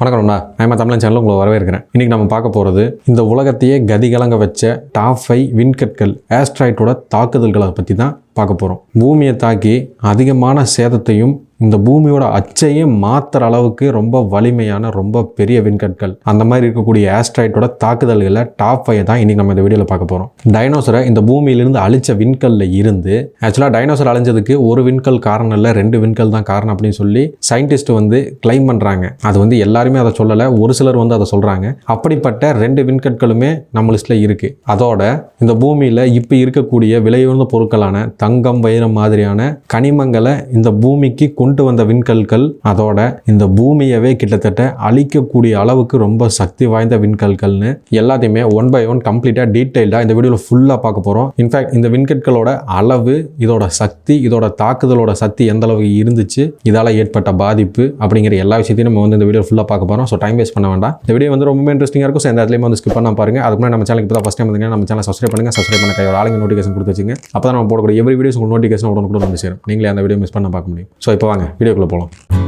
வணக்கம்ண்ணா நான் தமிழன் சேனல் உங்களை வரவேற்கிறேன். இன்னைக்கு நம்ம பார்க்க போகிறது இந்த உலகத்தையே கதிகலங்க வச்ச டாப் ஃபைவ் விண்கற்கள் ஆஸ்ட்ராய்டோட தாக்குதல்களை பற்றி தான் பார்க்க போகிறோம் பூமியை தாக்கி அதிகமான சேதத்தையும் இந்த பூமியோட அச்சையும் மாத்துற அளவுக்கு ரொம்ப வலிமையான ரொம்ப பெரிய விண்கற்கள். அந்த மாதிரி இருக்கக்கூடிய ஆஸ்ட்ராய்டோட தாக்குதல்களை டாப் ஃபைவ் தான் இன்னைக்கு நம்ம இந்த வீடியோவில் பார்க்க போகிறோம் டைனோசரை இந்த பூமியிலிருந்து அழிச்ச விண்கல்ல இருந்து ஆக்சுவலாக டைனோசர் அழிஞ்சதுக்கு ஒரு விண்கல் காரணம் இல்லை ரெண்டு விண்கல் தான் காரணம் அப்படின்னு சொல்லி சயின்டிஸ்ட் வந்து கிளைம் பண்ணுறாங்க அது வந்து எல்லாருமே அதை சொல்லலை ஒரு சிலர் வந்து அதை சொல்கிறாங்க அப்படிப்பட்ட ரெண்டு விண்கற்களுமே நம்ம லிஸ்ட்டில் இருக்குது அதோட இந்த பூமியில் இப்போ இருக்கக்கூடிய விலையுயர்ந்த பொருட்களான தங்கம் வைரம் மாதிரியான கனிமங்களை இந்த பூமிக்கு கொண்டு வந்த விண்கற்கள் அதோட இந்த பூமியவே கிட்டத்தட்ட அழிக்கக்கூடிய அளவுக்கு ரொம்ப சக்தி வாய்ந்த விண்கல்கள்னு எல்லாத்தையுமே ஒன் பை ஒன் கம்ப்ளீட்டாக டீட்டெயில்டாக இந்த வீடியோவில் ஃபுல்லாக பார்க்க போகிறோம் இன்ஃபேக்ட் இந்த விண்கற்களோட அளவு இதோட சக்தி இதோட தாக்குதலோட சக்தி எந்த அளவுக்கு இருந்துச்சு இதால் ஏற்பட்ட பாதிப்பு அப்படிங்கிற எல்லா விஷயத்தையும் நம்ம வந்து இந்த வீடியோ ஃபுல்லாக பார்க்க போகிறோம் ஸோ டைம் வேஸ்ட் பண்ண வேண்டாம். இந்த வீடியோ வந்து ரொம்ப இன்ட்ரெஸ்டிங்காக இருக்கும். ஸோ எந்த இடத்துலையும் வந்து ஸ்கிப் பண்ண பாருங்க. அதுக்கு முன்னாடி நம்ம சேனலுக்கு இப்போ ஃபஸ்ட் டைம் வந்தீங்கன்னா நம்ம சேனல் சப்ஸ்கிரைப் பண்ணுங்க. சப்ஸ்கிரைப் பண்ண கையோட ஆளுங்க நோட்டிஃபிகேஷன் கொடுத்து வச்சுங்க. அப்போ தான் நம்ம போடக்கூடிய எவ்ரி வீடியோஸ் உங்களுக்கு நோட்டிஃபிகேஷன் உடனே கூட வந்து சேரும். நீங்களே அந்த வீடியோ மிஸ் பண்ண பார்க்க முடியும். ஸோ இப்போ வாங்க வீடியோக்குள்ளே போகலாம்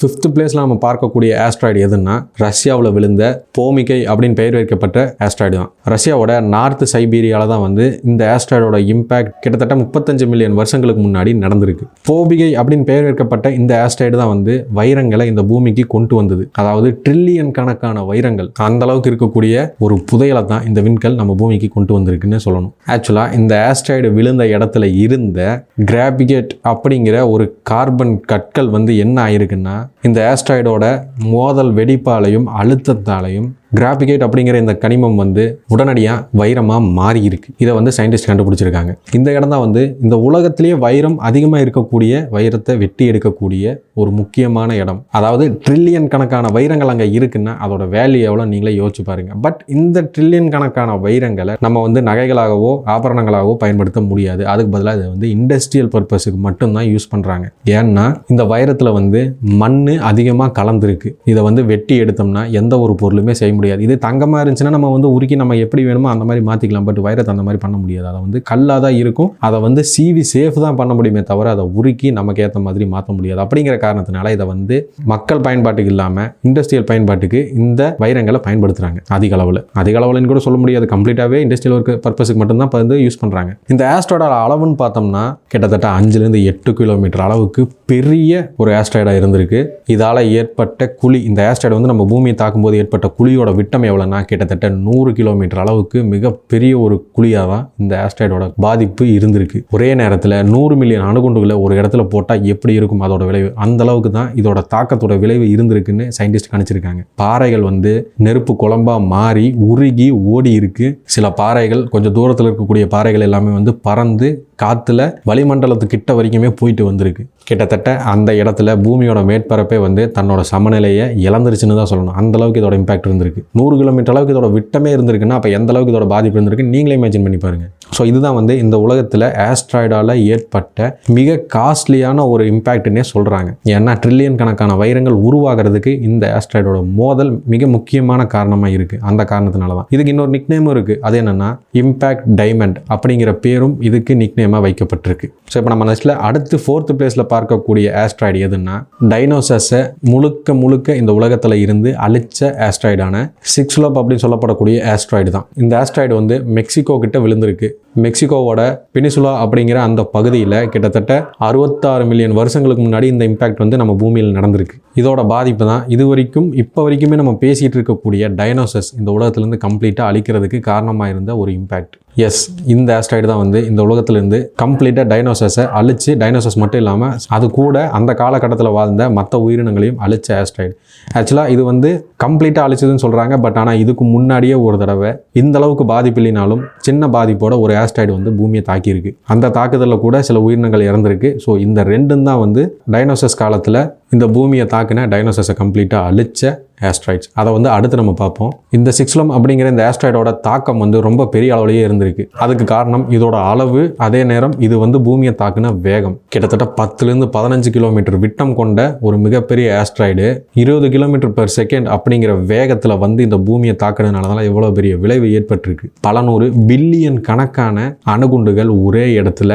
ஃபிஃப்த் பிளேஸில் நம்ம பார்க்கக்கூடிய ஆஸ்ட்ராய்டு எதுன்னா ரஷ்யாவில் விழுந்த போமிகை அப்படின்னு பெயர் வைக்கப்பட்ட ஆஸ்ட்ராய்டு தான். ரஷ்யாவோட நார்த் சைபீரியாவில் தான் வந்து இந்த ஆஸ்ட்ராய்டோட இம்பாக்ட் கிட்டத்தட்ட முப்பத்தஞ்சு மில்லியன் வருஷங்களுக்கு முன்னாடி நடந்திருக்கு. போபிகை அப்படின்னு பெயர் வைக்கப்பட்ட இந்த ஆஸ்ட்ராய்டு தான் வந்து வைரங்களை இந்த பூமிக்கு கொண்டு வந்தது. அதாவது ட்ரில்லியன் கணக்கான வைரங்கள். அந்த அளவுக்கு இருக்கக்கூடிய ஒரு புதையலை தான் இந்த விண்கல் நம்ம பூமிக்கு கொண்டு வந்திருக்குன்னு சொல்லணும். ஆக்சுவலாக இந்த ஆஸ்ட்ராய்டு விழுந்த இடத்துல இருந்த கிராபிகேட் அப்படிங்கிற ஒரு கார்பன் கற்கள் வந்து என்ன ஆயிருக்குன்னா இந்த ஆஸ்ட்ராய்டோட மோதல் வெடிப்பாலையும் அழுத்தத்தாலையும் கிராபிகேட் அப்படிங்கிற இந்த கனிமம் வந்து உடனடியாக வைரமாக மாறி இருக்கு இதை வந்து சயின்டிஸ்ட் கண்டுபிடிச்சிருக்காங்க. இந்த இடம் தான் வந்து இந்த உலகத்திலேயே வைரம் அதிகமாக இருக்கக்கூடிய வைரத்தை வெட்டி எடுக்கக்கூடிய ஒரு முக்கியமான இடம். அதாவது ட்ரில்லியன் கணக்கான வைரங்கள் அங்கே இருக்குன்னா அதோட வேல்யூ எவ்வளோ நீங்களே யோசிச்சு பாருங்க. பட் இந்த ட்ரில்லியன் கணக்கான வைரங்களை நம்ம வந்து நகைகளாகவோ ஆபரணங்களாகவோ பயன்படுத்த முடியாது. அதுக்கு பதிலாக இதை வந்து இண்டஸ்ட்ரியல் பர்பஸுக்கு மட்டும்தான் யூஸ் பண்ணுறாங்க ஏன்னா இந்த வைரத்தில் வந்து மண் அதிகமாக கலந்துருக்கு. இதை வந்து வெட்டி எடுத்தோம்னா எந்த ஒரு பொருளுமே செய்ய முடியாது. இது தங்கமாக இருந்துச்சுன்னா நம்ம வந்து உருக்கி நம்ம எப்படி வேணுமோ அந்த மாதிரி மாற்றிக்கலாம் பட் வைரத்தை அந்த மாதிரி பண்ண முடியாது. அதை வந்து கல்லாக தான் இருக்கும். அதை வந்து சிவி சேஃப் தான் பண்ண முடியுமே தவிர அதை உருக்கி நமக்கு ஏற்ற மாதிரி மாற்ற முடியாது. அப்படிங்கிற காரணத்தினால இதை வந்து மக்கள் பயன்பாட்டுக்கு இல்லாமல் இண்டஸ்ட்ரியல் பயன்பாட்டுக்கு இந்த வைரங்களை பயன்படுத்துகிறாங்க அதிக அளவில். அதிக அளவுலன்னு கூட சொல்ல முடியாது. கம்ப்ளீட்டாகவே இண்டஸ்ட்ரியல் ஒர்க் பர்பஸுக்கு மட்டும்தான் இப்போ வந்து யூஸ் பண்ணுறாங்க இந்த ஆஸ்ட்ராய்டோட அளவுன்னு பார்த்தோம்னா கிட்டத்தட்ட அஞ்சுலேருந்து எட்டு கிலோமீட்டர் அளவுக்கு பெரிய ஒரு ஆஸ்ட்ராய்டாக இருந்திருக்கு. இதால் ஏற்பட்ட குழி இந்த ஆஸ்ட்ராய்டு வந்து நம்ம பூமியை தாக்கும்போது ஏற்பட்ட குழியோட விட்டம் எவ்வளோன்னா கிட்டத்தட்ட நூறு கிலோமீட்டர் அளவுக்கு மிகப்பெரிய ஒரு குழியாக தான் இந்த ஆஸ்ட்ராய்டோட பாதிப்பு இருந்திருக்கு. ஒரே நேரத்தில் நூறு மில்லியன் அணுகுண்டுகளை ஒரு இடத்துல போட்டால் எப்படி இருக்கும் அதோட விளைவு? அந்த அளவுக்கு தான் இதோட தாக்கத்தோட விளைவு இருந்திருக்குன்னு சயின்டிஸ்ட் கணிச்சிருக்காங்க. பாறைகள் வந்து நெருப்பு குழம்பாக மாறி உருகி ஓடி இருக்கு. சில பாறைகள் கொஞ்சம் தூரத்தில் இருக்கக்கூடிய பாறைகள் எல்லாமே வந்து பறந்து காற்றுல வளிமண்டலத்துக்கிட்ட வரைக்குமே போயிட்டு வந்திருக்கு. கிட்டத்தட்ட அந்த இடத்துல பூமியோட மேற்பரப்பே வந்து தன்னோட சமநிலையை இழந்துருச்சுன்னு தான் சொல்லணும். அந்த அளவுக்கு இதோட இம்பாக்ட் இருந்திருக்கு. நூறு கிலோமீட்டர் அளவுக்கு இதோட விட்டமே இருந்திருக்குன்னா அப்போ எந்த அளவுக்கு இதோட பாதிப்பு இருந்திருக்கு? நீங்களே இமேஜின் பண்ணி பாருங்க. ஸோ இதுதான் வந்து இந்த உலகத்தில் ஆஸ்ட்ராய்டால் ஏற்பட்ட மிக காஸ்ட்லியான ஒரு இம்பேக்ட்னே சொல்கிறாங்க ஏன்னா ட்ரில்லியன் கணக்கான வைரங்கள் உருவாகிறதுக்கு இந்த ஆஸ்ட்ராய்டோட மோதல் மிக முக்கியமான காரணமாக இருக்குது அந்த காரணத்தினால தான் இதுக்கு இன்னொரு நிக்னேமும் இருக்குது அது என்னென்னா இம்பேக்ட் டைமண்ட் அப்படிங்கிற பேரும் இதுக்கு நிக்னேமாக வைக்கப்பட்டிருக்கு. ஸோ இப்போ நம்ம லிஸ்ட்டில் அடுத்து ஃபோர்த்து பிளேஸில் பார்க்கக்கூடிய ஆஸ்ட்ராய்டு எதுன்னா டைனோசஸை முழுக்க முழுக்க இந்த உலகத்தில் இருந்து அழிச்ச ஆஸ்ட்ராய்டான சிக்ஸ்லோப் அப்படின்னு சொல்லப்படக்கூடிய ஆஸ்ட்ராய்டு தான். இந்த ஆஸ்ட்ராய்டு வந்து மெக்சிகோ கிட்ட விழுந்திருக்கு. மெக்சிகோவோட பெனிசுலா அப்படிங்கிற அந்த பகுதியில் கிட்டத்தட்ட அறுபத்தாறு மில்லியன் வருஷங்களுக்கு முன்னாடி இந்த இம்பேக்ட் வந்து நம்ம பூமியில் நடந்திருக்கு. இதோட பாதிப்பு தான் இது வரைக்கும் இப்போ வரைக்குமே நம்ம பேசிகிட்டு இருக்கக்கூடிய டைனோசஸ் இந்த உலகத்துலேருந்து கம்ப்ளீட்டாக அழிக்கிறதுக்கு காரணமாக இருந்த ஒரு இம்பேக்ட் எஸ் இந்த ஆஸ்ட்ராய்டு தான் வந்து இந்த உலகத்துலேருந்து கம்ப்ளீட்டாக டைனோசஸை அழித்து டைனோசஸ் மட்டும் இல்லாமல் அது கூட அந்த காலகட்டத்தில் வாழ்ந்த மற்ற உயிரினங்களையும் அழிச்ச ஆஸ்ட்ராய்டு ஆக்சுவலாக இது வந்து கம்ப்ளீட்டாக அழிச்சதுன்னு சொல்கிறாங்க பட் ஆனால் இதுக்கு முன்னாடியே ஒரு தடவை இந்த அளவுக்கு பாதிப்பு இல்லைனாலும் சின்ன பாதிப்போட ஒரு ஆஸ்ட்ராய்டு வந்து பூமியை தாக்கியிருக்கு. அந்த தாக்குதலில் கூட சில உயிரினங்கள் இறந்துருக்கு. ஸோ இந்த ரெண்டும் தான் வந்து டைனோசஸ் காலத்தில் இந்த பூமியை தாக்கின டைனோசஸை கம்ப்ளீட்டாக அழிச்ச ஆஸ்ட்ராய்ட்ஸ் அதை வந்து அடுத்து நம்ம பார்ப்போம். இந்த சிக்ஸ்லம் அப்படிங்கிற இந்த ஆஸ்ட்ராய்டோட தாக்கம் வந்து ரொம்ப பெரிய அளவுலேயே இருந்திருக்கு. அதுக்கு காரணம் இதோட அளவு அதே நேரம் இது வந்து பூமியை தாக்குன வேகம். கிட்டத்தட்ட பத்துலேருந்து பதினஞ்சு கிலோமீட்டர் விட்டம் கொண்ட ஒரு மிகப்பெரிய ஆஸ்ட்ராய்டு இருபது கிலோமீட்டர் பெர் செகண்ட் அப்படிங்கிற வேகத்தில் வந்து இந்த பூமியை தாக்குனதுனால தான் எவ்வளோ பெரிய விளைவு ஏற்பட்டிருக்கு. பல நூறு பில்லியன் கணக்கான அணுகுண்டுகள் ஒரே இடத்துல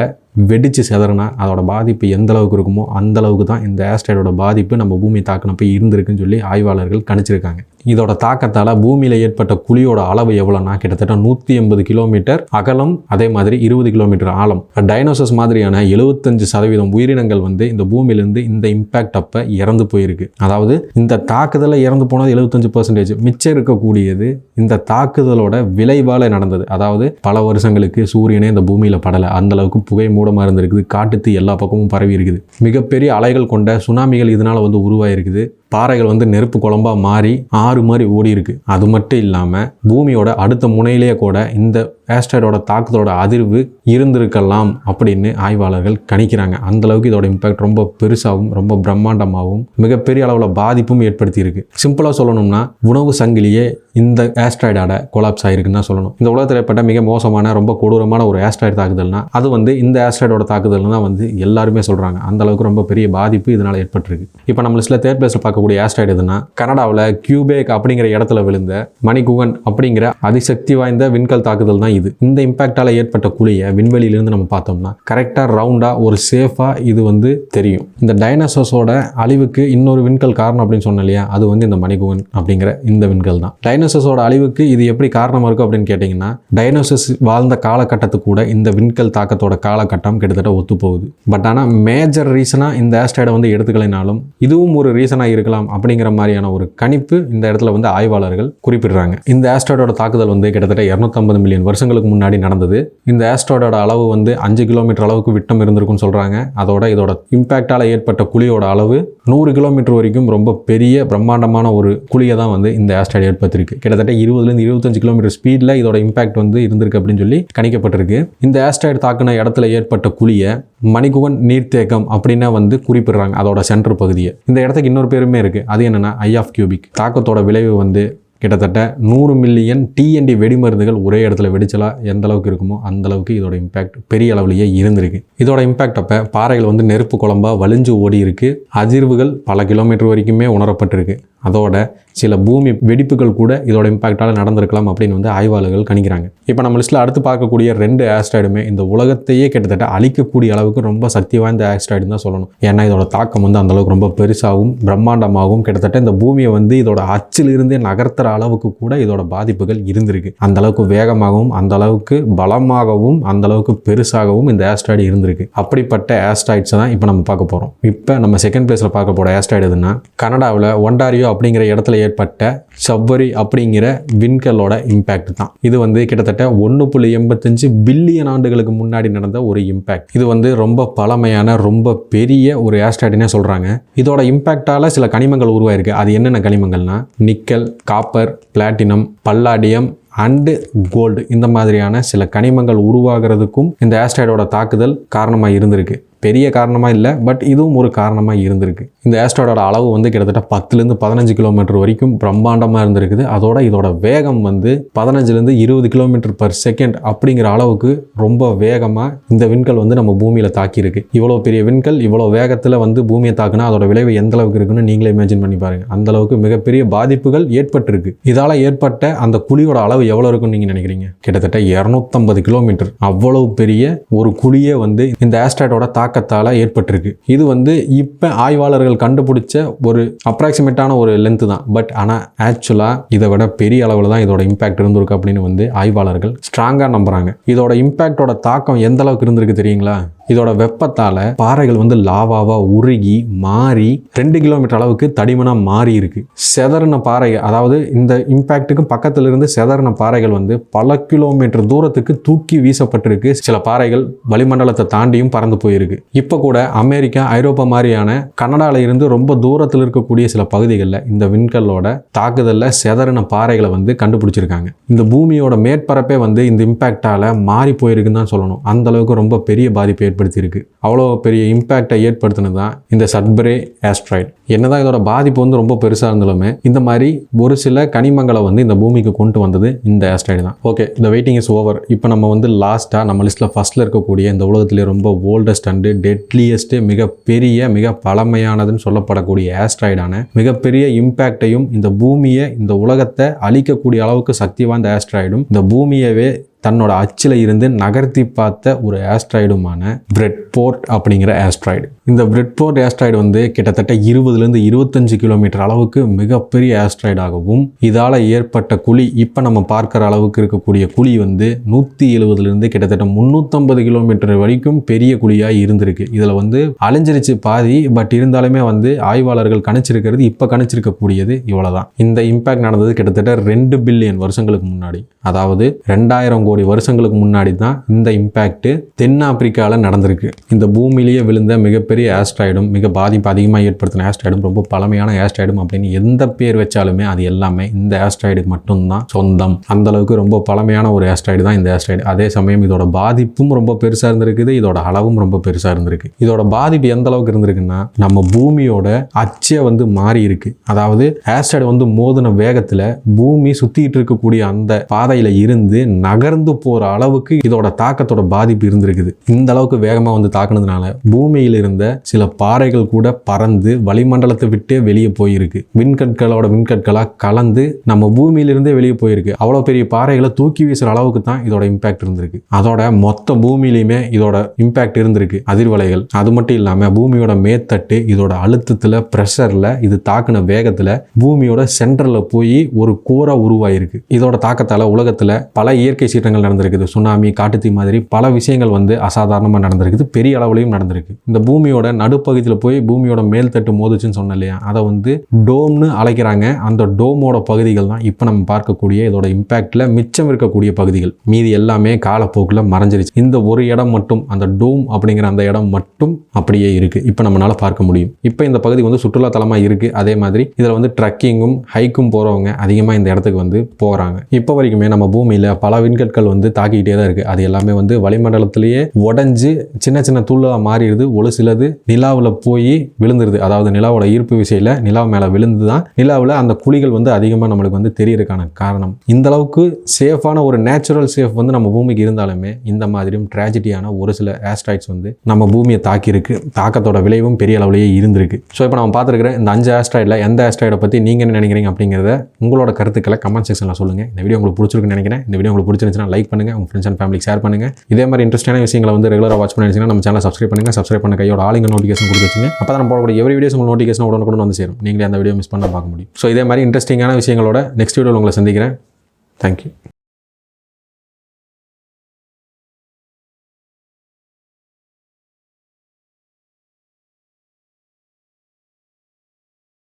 வெடிச்சு செதறினா அதோட பாதிப்பு எந்த அளவுக்கு இருக்குமோ அந்த அளவுக்கு தான் இந்த ஆஸ்ட்ராய்டோட பாதிப்பு நம்ம பூமியை தாக்கினப்ப இருந்திருக்குன்னு சொல்லி ஆய்வாளர்கள் கணிச்சிருக்காங்க இதோட தாக்கத்தால் பூமியில் ஏற்பட்ட குழியோட அளவு எவ்வளோனா கிட்டத்தட்ட நூற்றி எண்பது கிலோமீட்டர் அகலம் அதே மாதிரி இருபது கிலோமீட்டர் ஆழம். டைனோசஸ் மாதிரியான எழுபத்தஞ்சு சதவீதம் உயிரினங்கள் வந்து இந்த பூமியிலேருந்து இந்த இம்பேக்ட் அப்போ இறந்து போயிருக்கு. அதாவது இந்த தாக்குதலில் இறந்து போனது எழுபத்தஞ்சு பர்சன்டேஜ் மிச்சம் இருக்கக்கூடியது இந்த தாக்குதலோட விளைவால் நடந்தது. அதாவது பல வருஷங்களுக்கு சூரியனே இந்த பூமியில் படலை. அந்தளவுக்கு புகை மூடமாக இருந்திருக்குது. காட்டுத்து எல்லா பக்கமும் பரவி இருக்குது. மிகப்பெரிய அலைகள் கொண்ட சுனாமிகள் இதனால் வந்து உருவாயிருக்குது. பாறைகள் வந்து நெருப்பு குழம்பா மாறி ஆறு மாதிரி ஓடி இருக்குது அது மட்டும் இல்லாமல் பூமியோட அடுத்த முனையிலேயே கூட இந்த ஆஸ்ட்ராய்டோட தாக்கத்தோட அதிர்வு இருந்திருக்கலாம் அப்படின்னு ஆய்வாளர்கள் கணிக்கிறாங்க. அந்த அளவுக்கு இதோட இம்பாக்ட் ரொம்ப பெருசாகவும் ரொம்ப பிரம்மாண்டமாகவும் மிகப்பெரிய அளவில் பாதிப்பும் ஏற்படுத்தியிருக்கு. சிம்பிளாக சொல்லணும்னா உணவு சங்கிலியே இந்த ஆஸ்ட்ராய்டோட கொலாப்ஸ் ஆயிருக்குன்னு தான் சொல்லணும். இந்த உலகத்தில் ஏற்பட்ட மிக மோசமான ரொம்ப கொடூரமான ஒரு ஆஸ்ட்ராய்டு தாக்குதல்னா அது வந்து இந்த ஆஸ்ட்ராய்டோட தாக்குதல் தான் வந்து எல்லாருமே சொல்கிறாங்க அந்த அளவுக்கு ரொம்ப பெரிய பாதிப்பு இதனால் ஏற்பட்டிருக்கு. இப்போ நம்ம லிஸ்ட்டில் தேர்ட் பிளேஸில் பார்க்கக்கூடிய ஆஸ்ட்ராய்டு எதுனா கனடாவில் கியூபே கியூபேக் அப்படிங்கிற இடத்துல விழுந்த மணிகுகன் அப்படிங்கிற அதிசக்தி வாய்ந்த விண்கல் தாக்குதல் தான் இது. இந்த இம்பாக்டால் ஏற்பட்ட குழியை விண்வெளியிலிருந்து நம்ம பார்த்தோம்னா கரெக்டாக ரவுண்டாக ஒரு சேஃபாக இது வந்து தெரியும். இந்த டைனோசர்ஸோட அழிவுக்கு இன்னொரு விண்கல் காரணம் அப்படின்னு சொன்னேன் இல்லையா? அது வந்து இந்த மணிகுகன் அப்படிங்கிற இந்த விண்கல் தான். டைனோசர்ஸோட அழிவுக்கு இது எப்படி காரணமாக இருக்கும் அப்படின்னு கேட்டிங்கன்னா டைனோசர்ஸ் வாழ்ந்த காலகட்டத்துக்கு கூட இந்த விண்கல் தாக்கத்தோட காலகட்டம் கிட்டத்தட்ட ஒத்து போகுது. பட் ஆனால் மேஜர் ரீசனாக இந்த ஆஸ்ட்ராய்டை வந்து எடுத்துக்கலைனாலும் இதுவும் ஒரு ரீசனாக இருக்கலாம் அப்படிங்கிற மாதிரியான ஒரு கணிப்பு இந்த இடத்துல வந்து ஆய்வாளர்கள் குறிப்பிடுறாங்க. இந்த ஆஸ்ட்ராய்டோட தாக்குதல் வந்து கிட்டத்தட்ட இரநூத்தம்பது மில்லியன் வருஷங்களுக்கு முன்னாடி நடந்தது. இந்த ஆஸ்ட்ராய்டோட அளவு வந்து அஞ்சு கிலோமீட்டர் அளவுக்கு விட்டம் இருந்திருக்குன்னு சொல்கிறாங்க அதோட இதோட இம்பாக்டால் ஏற்பட்ட குழியோட அளவு நூறு கிலோமீட்டர் வரைக்கும் ரொம்ப பெரிய பிரம்மாண்டமான ஒரு குழியை தான் வந்து இந்த ஆஸ்ட்ராய்டு ஏற்படுத்திருக்கு கிட்டத்தட்ட இருபதுலேருந்து இருபத்தஞ்சு கிலோமீட்டர் ஸ்பீடில் இதோட இம்பாக்ட் வந்து இருந்திருக்கு அப்படின்னு சொல்லி கணிக்கப்பட்டிருக்கு. இந்த ஆஸ்ட்ராய்டு தாக்குன இடத்துல ஏற்பட்ட குழியை மணிகுவன் நீர்த்தேக்கம் அப்படின்னா வந்து குறிப்பிடுறாங்க அதோட சென்டர் பகுதியை. இந்த இடத்துக்கு இன்னொரு பேருமே இருக்குது அது என்னென்னா ஐ ஆஃப் கியூபிக் தாக்கத்தோட விளைவு வந்து கிட்டத்தட்ட நூறு மில்லியன் டிஎன்டி வெடிமருந்துகள் ஒரே இடத்துல வெடிச்சலா எந்த அளவுக்கு இருக்குமோ அந்த அளவுக்கு இதோட இம்பாக்ட் பெரிய அளவுலேயே இருந்திருக்கு. இதோட இம்பாக்ட் அப்போ பாறைகள் வந்து நெருப்பு குழம்பா வலிஞ்சு ஓடி இருக்கு அதிர்வுகள் பல கிலோமீட்டர் வரைக்குமே உணரப்பட்டிருக்கு. அதோட சில பூமி வெடிப்புகள் கூட இதோட இம்பாக்டால் நடந்திருக்கலாம் அப்படின்னு வந்து ஆய்வாளர்கள் கணிக்கிறாங்க. இப்போ நம்ம லிஸ்ட்டில் அடுத்து பார்க்கக்கூடிய ரெண்டு ஆஸ்ட்ராய்டுமே இந்த உலகத்தையே கிட்டத்தட்ட அழிக்கக்கூடிய அளவுக்கு ரொம்ப சக்தி வாய்ந்த ஆஸ்ட்ராய்டு தான் சொல்லணும். ஏன்னா இதோட தாக்கம் வந்து அந்தளவுக்கு ரொம்ப பெருசாகவும் பிரம்மாண்டமாகவும் கிட்டத்தட்ட இந்த பூமியை வந்து இதோட அச்சிலிருந்தே நகர்த்துற அளவுக்கு கூட இதோட பாதிப்புகள் இருந்திருக்கு. அந்த அளவுக்கு வேகமாகவும் அந்த அளவுக்கு பலமாகவும் அந்த அளவுக்கு பெருசாகவும் இந்த ஆஸ்ட்ராய்டு இருந்திருக்கு. அப்படிப்பட்ட ஆஸ்ட்ராய்ட்ஸை தான் இப்போ நம்ம பார்க்க போகிறோம் இப்போ நம்ம செகண்ட் பிளேஸில் பார்க்க போகிற ஆஸ்ட்ராய்டு எதுனா கனடாவில் ஒண்டாரியோ அப்படிங்கிற இடத்துல ஏற்பட்ட சவ்வரி அப்படிங்கிற விண்கலோட இம்பேக்ட் தான். இது வந்து கிட்டத்தட்ட ஒன்று புள்ளி எண்பத்தஞ்சு பில்லியன் ஆண்டுகளுக்கு முன்னாடி நடந்த ஒரு இம்பேக்ட் இது வந்து ரொம்ப பழமையான ரொம்ப பெரிய ஒரு ஆஸ்ட்ராய்டுனே சொல்கிறாங்க இதோட இம்பேக்டால் சில கனிமங்கள் உருவாயிருக்கு. அது என்னென்ன கனிமங்கள்னா nickel copper platinum palladium and gold இந்த மாதிரியான சில கனிமங்கள் உருவாகிறதுக்கும் இந்த ஆஸ்ட்ராய்டோட தாக்குதல் காரணமாக இருந்திருக்கு. பெரிய காரணமாக இல்லை பட் இதுவும் ஒரு காரணமாக இருந்திருக்கு. இந்த ஆஸ்ட்ராய்டோட அளவு வந்து கிட்டத்தட்ட பத்துலேருந்து பதினஞ்சு கிலோமீட்டர் வரைக்கும் பிரம்மாண்டமாக இருந்திருக்குது. அதோட இதோட வேகம் வந்து பதினஞ்சுலேருந்து இருபது கிலோமீட்டர் பர் செகண்ட் அப்படிங்கிற அளவுக்கு ரொம்ப வேகமாக இந்த விண்கல் வந்து நம்ம பூமியில் தாக்கியிருக்கு. இவ்வளோ பெரிய விண்கல் இவ்வளோ வேகத்தில் வந்து பூமியை தாக்குனா அதோட விளைவு எந்த அளவுக்கு இருக்குன்னு நீங்களே இமேஜின் பண்ணி பாருங்க. அந்த அளவுக்கு மிகப்பெரிய பாதிப்புகள் ஏற்பட்டிருக்கு. இதால் ஏற்பட்ட அந்த குழியோட அளவு எவ்வளோ இருக்குன்னு நீங்கள் நினைக்கிறீங்க? கிட்டத்தட்ட இரநூத்தம்பது கிலோமீட்டர் அவ்வளவு பெரிய ஒரு குழியே வந்து இந்த ஆஸ்ட்ராய்டோட தாக்கத்தால் ஏற்பட்டிருக்கு. இது வந்து இப்போ ஆய்வாளர்கள் கண்டுபிடிச்ச ஒரு அப்ராக்சிமேட்டான ஒரு லென்த்து தான். பட் ஆனால் ஆக்சுவலாக இதை விட பெரிய அளவில் தான் இதோட இம்பாக்ட் இருந்திருக்கு அப்படின்னு வந்து ஆய்வாளர்கள் ஸ்ட்ராங்காக நம்புகிறாங்க இதோட இம்பாக்டோட தாக்கம் எந்த அளவுக்கு இருந்திருக்கு தெரியுங்களா? இதோட வெப்பத்தால் பாறைகள் வந்து லாவாவாக உருகி மாறி ரெண்டு கிலோமீட்டர் அளவுக்கு தடிமனாக மாறி இருக்கு. செதறின பாறை அதாவது இந்த இம்பேக்ட்டுக்கு பக்கத்தில் இருந்து செதறின பாறைகள் வந்து பல கிலோமீட்டர் தூரத்துக்கு தூக்கி வீசப்பட்டிருக்கு. சில பாறைகள் வளிமண்டலத்தை தாண்டியும் பறந்து போயிருக்கு. இப்போ கூட அமெரிக்கா ஐரோப்பா மாதிரியான கனடால இருந்து ரொம்ப தூரத்தில் இருக்கக்கூடிய சில பகுதிகளில் இந்த விண்கல்லோட தாக்குதலில் செதறின பாறைகளை வந்து கண்டுபிடிச்சிருக்காங்க. இந்த பூமியோட மேற்பரப்பே வந்து இந்த இம்பேக்டால மாறி போயிருக்குன்னு தான் சொல்லணும். அந்த அளவுக்கு ரொம்ப பெரிய பாதிப்பு ஏற்படுத்தியிருக்கு. அவ்வளோ பெரிய இம்பேக்டை ஏற்படுத்தினது தான் இந்த சட்பரே ஆஸ்ட்ராய்டு என்னதான் இதோட பாதிப்பு வந்து ரொம்ப பெருசாக இருந்தாலுமே இந்த மாதிரி ஒரு சில கனிமங்களை வந்து இந்த பூமிக்கு கொண்டு வந்தது இந்த ஆஸ்ட்ராய்டு தான். ஓகே இந்த வெயிட்டிங் இஸ் ஓவர் இப்போ நம்ம வந்து லாஸ்ட்டாக நம்ம லிஸ்ட்டில் ஃபஸ்ட்டில் இருக்கக்கூடிய இந்த உலகத்திலே ரொம்ப ஓல்டஸ்ட் அண்டு டெட்லியஸ்ட்டு மிகப்பெரிய மிக பழமையானதுன்னு சொல்லப்படக்கூடிய ஆஸ்ட்ராய்டான மிகப்பெரிய இம்பேக்டையும் இந்த பூமியை இந்த உலகத்தை அழிக்கக்கூடிய அளவுக்கு சக்தி வாய்ந்த ஆஸ்ட்ராய்டும் இந்த பூமியவே தன்னோட அச்சில் இருந்து நகர்த்தி பார்த்த ஒரு ஆஸ்ட்ராய்டுமான பிரெட்போர்ட் அப்படிங்கிற ஆஸ்ட்ராய்டு இந்த பிரெட்போர்ட் ஆஸ்ட்ராய்டு வந்து கிட்டத்தட்ட இருபதுலேருந்து இருபத்தஞ்சு கிலோமீட்டர் அளவுக்கு மிகப்பெரிய ஆஸ்ட்ராய்டாகவும் இதால் ஏற்பட்ட குழி இப்போ நம்ம பார்க்குற அளவுக்கு இருக்கக்கூடிய குழி வந்து நூற்றி எழுபதுலேருந்து கிட்டத்தட்ட முந்நூற்றம்பது கிலோமீட்டர் வரைக்கும் பெரிய குழியாக இருந்திருக்கு. இதில் வந்து அழிஞ்சிருச்சு பாதி பட் இருந்தாலுமே வந்து ஆய்வாளர்கள் கணிச்சிருக்கிறது இப்போ கணிச்சிருக்கக்கூடியது இவ்வளோதான் இந்த இம்பேக்ட் நடந்தது கிட்டத்தட்ட ரெண்டு பில்லியன் வருஷங்களுக்கு முன்னாடி. அதாவது ரெண்டாயிரம் கோடி வருஷங்களுக்கு முன்னாடி தான் இந்த இம்பேக்ட்டு தென்னாப்பிரிக்காவில் நடந்திருக்கு. இந்த பூமியிலேயே விழுந்த மிகப்பெரிய ஆஸ்ட்ராய்டும் மிக பாதிப்பு அதிகமாக ஏற்படுத்தின ஆஸ்ட்ராய்டும் ரொம்ப பழமையான ஆஸ்ட்ராய்டும் அப்படின்னு எந்த பேர் வச்சாலுமே அது எல்லாமே இந்த ஆஸ்ட்ராய்டுக்கு மட்டும்தான் சொந்தம். அந்த அளவுக்கு ரொம்ப பழமையான ஒரு ஆஸ்ட்ராய்டு தான் இந்த ஆஸ்ட்ராய்டு அதே சமயம் இதோட பாதிப்பும் ரொம்ப பெருசாக இருந்திருக்குது இதோட அளவும் ரொம்ப பெருசாக இருந்திருக்கு. இதோட பாதிப்பு எந்த அளவுக்கு இருந்திருக்குன்னா நம்ம பூமியோட அச்சே வந்து மாறி இருக்கு. அதாவது ஆஸ்ட்ராய்டு வந்து மோதின வேகத்தில் பூமி சுற்றிட்டு இருக்கக்கூடிய அந்த பாதையில் இருந்து நகர்ந்து போகிற அளவுக்கு இதோட தாக்கத்தோட பாதிப்பு இருந்திருக்குது. இந்த அளவுக்கு வேகமாக வந்து தாக்குனதுனால பூமியில் இருந்த சில பாறைகள் கூட பறந்து வளிமண்டலத்தை விட்டே வெளியே போயிருக்கு. விண்கற்களோட விண்கற்களாக கலந்து நம்ம பூமியிலிருந்தே வெளியே போயிருக்கு. அவ்வளோ பெரிய பாறைகளை தூக்கி வீசுகிற அளவுக்கு தான் இதோட இம்பாக்ட் இருந்திருக்கு. அதோட மொத்த பூமியிலையுமே இதோட இம்பாக்ட் இருந்திருக்கு. அதிர்வலைகள். அது மட்டும் இல்லாமல் பூமியோட மேத்தட்டு இதோட அழுத்தத்தில் ப்ரெஷரில் இது தாக்குன வேகத்தில் பூமியோட சென்டரில் போய் ஒரு கூரை உருவாயிருக்கு. இதோட தாக்கத்தால் உலகத்தில் பல இயற்கை சீற்றங்கள் நடந்திருக்குது. சுனாமி காட்டுத்தீ மாதிரி பல விஷயங்கள் வந்து அசாதாரணமாக நடந்திருக்குது. பெரிய அளவுலையும் நடந்திருக்கு. இந்த பூமியோட நடுப்பகுதியில் போய் பூமியோட மேல் தட்டு மோதுச்சுன்னு சொன்னேன் இல்லையா? அதை வந்து டோம்னு அழைக்கிறாங்க. அந்த டோமோட பகுதிகள் தான் இப்போ நம்ம பார்க்கக்கூடிய இதோட இம்பாக்டில் மிச்சம் இருக்கக்கூடிய பகுதிகள். மீதி எல்லாமே காலப்போக்கில் மறைஞ்சிருச்சு. இந்த ஒரு இடம் மட்டும் அந்த டோம் அப்படிங்கிற அந்த இடம் மட்டும் அப்படியே இருக்கு. இப்போ நம்மளால பார்க்க முடியும். இப்போ இந்த பகுதி வந்து சுற்றுலா தலமாக இருக்கு. அதே மாதிரி இதில் வந்து ட்ரக்கிங்கும் ஹைக்கும் போகிறவங்க அதிகமாக இந்த இடத்துக்கு வந்து போகிறாங்க இப்போ வரைக்குமே நம்ம பூமியில் பல கற்கள் வந்து தாக்கிக்கிட்டே தான் இருக்குது அது எல்லாமே வந்து வளிமண்டலத்திலேயே உடஞ்சி சின்ன சின்ன தூளாக மாறிடுது. ஒரு சிலது நிலாவில் போய் விழுந்துருது. அதாவது நிலாவோட ஈர்ப்பு விசையில் நிலா மேலே விழுந்து தான் நிலாவில் அந்த குழிகள் வந்து அதிகமாக நம்மளுக்கு வந்து தெரியறதுக்கான காரணம். இந்த அளவுக்கு சேஃபான ஒரு நேச்சுரல் சேஃப் வந்து நம்ம பூமிக்கு இருந்தாலுமே இந்த மாதிரியும் ட்ராஜடியான ஒரு சில ஆஸ்ட்ராய்ட்ஸ் வந்து நம்ம பூமியை தாக்கியிருக்கு. தாக்கத்தோட விளைவும் பெரிய அளவுலேயே இருந்திருக்கு. ஸோ இப்போ நம்ம பார்த்துருக்கிற இந்த அஞ்சு ஆஸ்ட்ராய்டில் எந்த ஆஸ்ட்ராய்டை பற்றி நீங்கள் என்ன நினைக்கிறீங்க அப்படிங்கிறத உங்களோட கருத்துக்களை கமெண்ட் செக்ஷனில் சொல்லுங்கள் இந்த வீடியோ உங்களுக்கு பிடிச்சிருக்குன்னு நினைக்கிறேன். இந்த வீடியோ உங்களுக்கு பிடிச்சிருந்துச்சுன்னா லைக் பண்ணுங்கள் உங்கள் ஃப்ரெண்ட்ஸ் அண்ட் ஃபேமிலிக்கு ஷேர் பண்ணுங்கள் இதே மாதிரி இன்ட்ரெஸ்டான விஷயங்களை வந்து ரெகுலராக வாட்ச் பண்ணி நம்ம சேனல் சப்ஸ்கிரைப் பண்ணுங்கள் சப்ஸ்கிரைப் பண்ண கையோட ஆளுங்க நோட்டிஃபிகேஷன் கொடுத்து வச்சுங்க. அப்போ தான் நம்ம போடக்கூடிய எவ்ரி வீடியோஸ் உங்கள் நோட்டிஃபிகேஷன் உடனே வந்து சேரும். நீங்களே அந்த வீடியோ மிஸ் பண்ண பார்க்க முடியும். ஸோ இதே மாதிரி இன்ட்ரெஸ்டிங்கான விஷயங்களோட நெக்ஸ்ட் வீடியோவில் உங்களை சந்திக்கிறேன். தேங்க்யூ